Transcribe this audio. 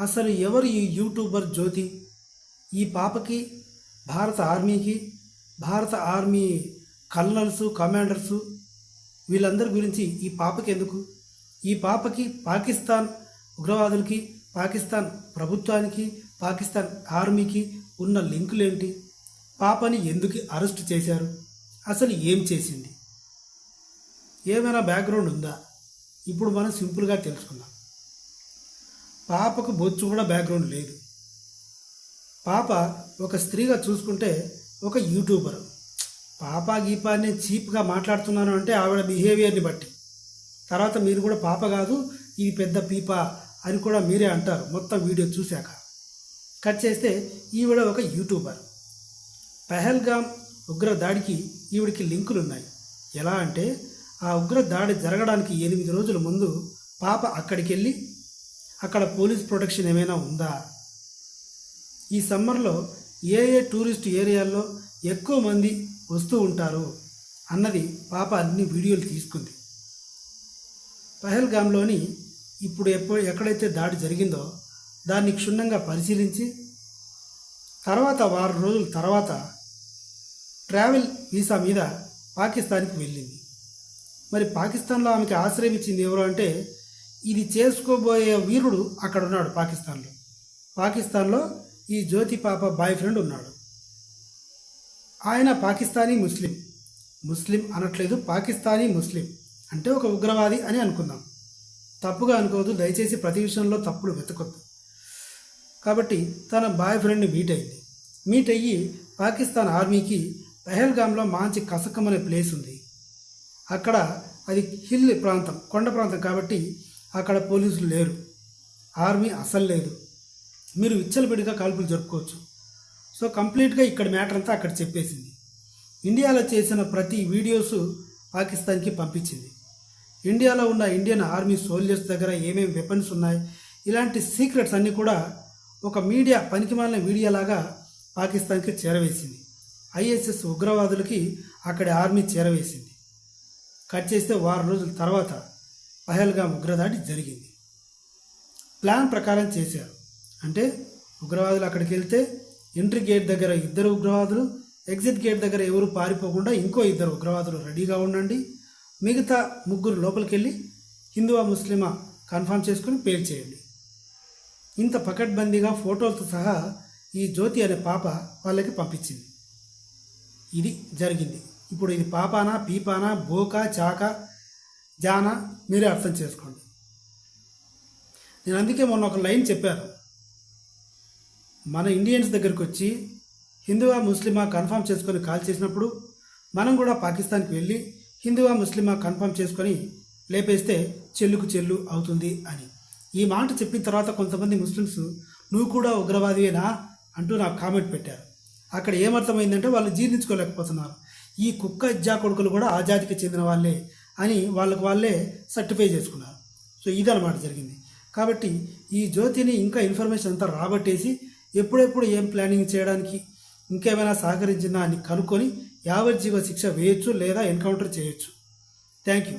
అసలు ఎవరు ఈ యూట్యూబర్ జ్యోతి? ఈ పాపకి భారత ఆర్మీకి భారత ఆర్మీ కల్నల్స్ కమాండర్సు వీళ్ళందరి గురించి ఈ పాపకి ఎందుకు ఈ పాపకి పాకిస్తాన్ ఉగ్రవాదులకి పాకిస్తాన్ ప్రభుత్వానికి పాకిస్తాన్ ఆర్మీకి ఉన్న లింకులేంటి? పాపని ఎందుకు అరెస్ట్ చేశారు? అసలు ఏం చేసింది? ఏమైనా బ్యాక్గ్రౌండ్ ఉందా? ఇప్పుడు మనం సింపుల్గా తెలుసుకుందాం. పాపకు బొచ్చు కూడా బ్యాక్గ్రౌండ్ లేదు. పాప ఒక స్త్రీగా చూసుకుంటే ఒక యూట్యూబర్ పాప గీప నేను చీప్గా మాట్లాడుతున్నాను అంటే ఆవిడ బిహేవియర్ని బట్టి. తర్వాత మీరు కూడా పాప కాదు ఇది పెద్ద పీప అని కూడా మీరే అంటారు మొత్తం వీడియో చూశాక. కట్ చేస్తే ఈవిడ ఒక యూట్యూబర్ పెహల్గామ్ ఉగ్ర దాడికి ఈవిడికి లింకులు ఉన్నాయి ఎలా అంటే ఆ ఉగ్ర దాడి జరగడానికి ఎనిమిది రోజుల ముందు పాప అక్కడికి వెళ్ళి అక్కడ పోలీస్ ప్రొటెక్షన్ ఏమైనా ఉందా? ఈ సమ్మర్లో ఏ ఏ టూరిస్ట్ ఏరియాల్లో ఎక్కువ మంది వస్తూ ఉంటారు అన్నది పాప అన్ని వీడియోలు తీసుకుంది. పహల్గామ్లోని ఇప్పుడు ఎప్పుడు ఎక్కడైతే దాడి జరిగిందో దాన్ని క్షుణ్ణంగా పరిశీలించి తర్వాత వారం రోజుల తర్వాత ట్రావెల్ వీసా మీద పాకిస్తాన్కి వెళ్ళింది. మరి పాకిస్తాన్లో ఆమెకి ఆశ్రయం ఇచ్చింది ఎవరు అంటే ఇది చేసుకోబోయే వీరుడు అక్కడ ఉన్నాడు పాకిస్తాన్లో. పాకిస్తాన్లో ఈ జ్యోతి పాప బాయ్ ఫ్రెండ్ ఉన్నాడు. ఆయన పాకిస్తానీ ముస్లిం. ముస్లిం అనట్లేదు పాకిస్తానీ ముస్లిం. అంటే ఒక ఉగ్రవాది అని అనుకుందాం. తప్పుగా అనుకోవద్దు దయచేసి ప్రతి విషయంలో తప్పుడు వెతకొద్దు. కాబట్టి తన బాయ్ ఫ్రెండ్ని మీట్ అయింది. మీట్ అయ్యి పాకిస్తాన్ ఆర్మీకి పెహల్గామ్లో మంచి కసకం అనే ప్లేస్ ఉంది. అక్కడ అది హిల్ ప్రాంతం కొండ ప్రాంతం కాబట్టి అక్కడ పోలీసులు లేరు. ఆర్మీ అసలు లేదు. మీరు విచ్చలబిడిగా కాల్పులు జరుపుకోవచ్చు. సో కంప్లీట్గా ఇక్కడ మ్యాటర్ అంతా అక్కడ చెప్పేసింది. ఇండియాలో చేసిన ప్రతి వీడియోస్ పాకిస్తాన్కి పంపించింది. ఇండియాలో ఉన్న ఇండియన్ ఆర్మీ సోల్జర్స్ దగ్గర ఏమేమి వెపన్స్ ఉన్నాయి ఇలాంటి సీక్రెట్స్ అన్నీ కూడా ఒక మీడియా పనికిమాలిన మీడియాలాగా పాకిస్తాన్కి చేరవేసింది. ఐఎస్ఎస్ ఉగ్రవాదులకి అక్కడి ఆర్మీ చేరవేసింది. కట్ చేస్తే వారం రోజుల తర్వాత పహల్గా ఉగ్రదాడి జరిగింది. ప్లాన్ ప్రకారం చేశారు. అంటే ఉగ్రవాదులు అక్కడికి వెళ్తే ఎంట్రీ గేట్ దగ్గర ఇద్దరు ఉగ్రవాదులు ఎగ్జిట్ గేట్ దగ్గర ఎవరు పారిపోకుండా ఇంకో ఇద్దరు ఉగ్రవాదులు రెడీగా ఉండండి. మిగతా ముగ్గురు లోపలికి వెళ్ళి హిందువా ముస్లిమా కన్ఫర్మ్ చేసుకుని పేరు చేయండి. ఇంత పకడ్బందీగా ఫోటోలతో సహా ఈ జ్యోతి అనే పాప వాళ్ళకి పంపించింది. ఇది జరిగింది. ఇప్పుడు ఇది పాపానా పీపానా బోకా చాకా జానా మీరే అర్థం చేసుకోండి. నేను అందుకే మొన్న ఒక లైన్ చెప్పాను. మన ఇండియన్స్ దగ్గరికి వచ్చి హిందువా ముస్లిమా కన్ఫర్మ్ చేసుకొని కాల్ చేసినప్పుడు మనం కూడా పాకిస్తాన్కి వెళ్ళి హిందువా ముస్లిమా కన్ఫర్మ్ చేసుకొని లేపేస్తే చెల్లుకు చెల్లు అవుతుంది అని. ఈ మాట చెప్పిన తర్వాత కొంతమంది ముస్లిమ్స్ నువ్వు కూడా ఉగ్రవాదివేనా అంటూ నాకు కామెంట్ పెట్టారు. అక్కడ ఏమర్థమైందంటే వాళ్ళు జీర్ణించుకోలేకపోతున్నారు. ఈ కుక్క ఇజ్జా కొడుకులు కూడా ఆజాదికి చెందిన వాళ్ళే. అని వాళ్ళకు వాళ్ళే సర్టిఫై చేసుకున్నారు. సో ఇదన్నమాట జరిగింది. కాబట్టి ఈ జ్యోతిని ఇంకా ఇన్ఫర్మేషన్ అంతా రాబట్టేసి ఎప్పుడెప్పుడు ఏం ప్లానింగ్ చేయడానికి ఇంకేమైనా సహకరించిందా అని కనుక్కొని యావజ్జీవ శిక్ష వేయొచ్చు లేదా ఎన్కౌంటర్ చేయొచ్చు. Thank you